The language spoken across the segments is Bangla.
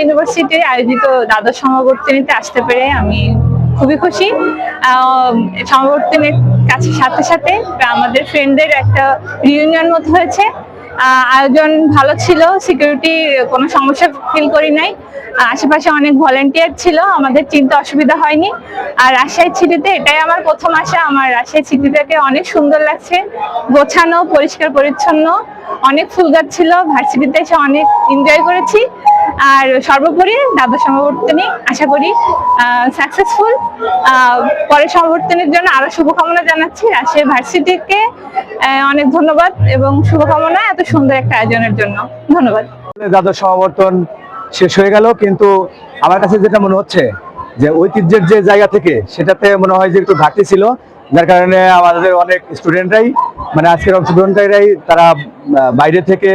ইউনিভার্সিটি আয়োজিত দ্বাদশ সমাবর্তনীতে আসতে পেরে আমি খুবই খুশি। সমাবর্তনের কাছে সাথে সাথে আমাদের ফ্রেন্ডদের একটা রিউনিয়ন মতো হয়েছে। আয়োজন ভালো ছিল সিকিউরিটি কোনো সমস্যা ফিল করি নাই। আশেপাশে অনেক ভলেন্টিয়ার ছিল, আমাদের চিন্তা অসুবিধা হয়নি। আর রাজশাহী সিটিতে এটাই আমার প্রথম আসা আমার রাজশাহী সিটিটাকে অনেক সুন্দর লাগছে, গোছানো, পরিষ্কার, পরিচ্ছন্ন, অনেক ফুল গাছ ছিল, ভার্সিটিতে এসে অনেক এনজয় করেছি। আর সর্বোপরি দ্বাদশ সমাবর্তনী আশা করি সাকসেসফুল পরের সমাবর্তনের জন্য আরও শুভকামনা জানাচ্ছি। রাজশাহী ভার্সিটিকে অনেক ধন্যবাদ এবং শুভকামনা এত সুন্দর একটা আয়োজনের জন্য। ধন্যবাদ। দ্বাদশ সমাবর্তন শেষ হয়ে গেল, কিন্তু আমার কাছে যেটা মনে হচ্ছে, যে ঐতিহ্যের যে জায়গা থেকে সেটাতে মনে হয় যে একটু ঘাটতি ছিল, যার কারণে আমাদের অনেক স্টুডেন্টরাই মানে আজকের অংশগ্রহণকারীরাই তারা বাইরে থেকে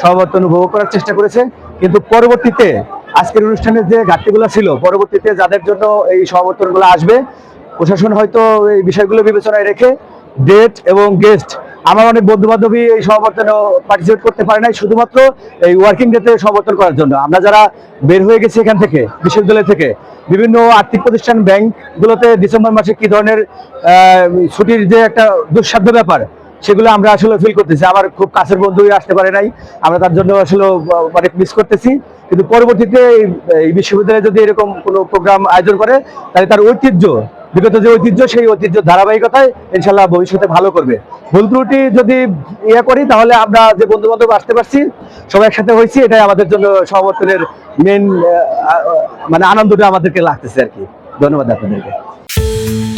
সমাবর্তন উপভোগ করার চেষ্টা করেছে। কিন্তু পরবর্তীতে আজকের অনুষ্ঠানের যে ঘাটতিগুলো ছিল, পরবর্তীতে যাদের জন্য এই সমাবর্তনগুলো আসবে, প্রশাসন হয়তো এই বিষয়গুলো বিবেচনায় রেখে ডেট এবং গেস্ট আমার অনেক বন্ধু বান্ধবী এই সমাবর্তনে পার্টিসিপেট করতে পারে নাই, শুধুমাত্র এই ওয়ার্কিং ডেতে সমাবর্তন করার জন্য। আমরা যারা বের হয়ে গেছি এখান থেকে, বিশ্ববিদ্যালয় থেকে, বিভিন্ন আর্থিক প্রতিষ্ঠান ব্যাংকগুলোতে ডিসেম্বর মাসে কি ধরনের ছুটির যে একটা দুঃসাধ্য ব্যাপার সেগুলো আমরা আসলে ফিল করতেছি। আমার খুব কাছের বন্ধুই আসতে পারে নাই। আমরা তার জন্য আসলে অনেক মিস করতেছি। কিন্তু পরবর্তীতে এই- এই বিশ্ববিদ্যালয়ে যদি এরকম কোনো প্রোগ্রাম আয়োজন করে, তাহলে তার ঐতিহ্য, বিগত যে ঐতিহ্য, সেই ঐতিহ্য ধারাবাহিকতায় ইনশাল্লাহ ভবিষ্যতে ভালো করবে। ভুল ত্রুটি যদি ইয়ে করি, তাহলে আমরা যে বন্ধু বান্ধব আসতে পারছি, সবাই একসাথে হয়েছি, এটাই আমাদের জন্য সমর্থনের মেন মানে আনন্দটা আমাদেরকে লাগতেছে আর কি। ধন্যবাদ আপনাদেরকে।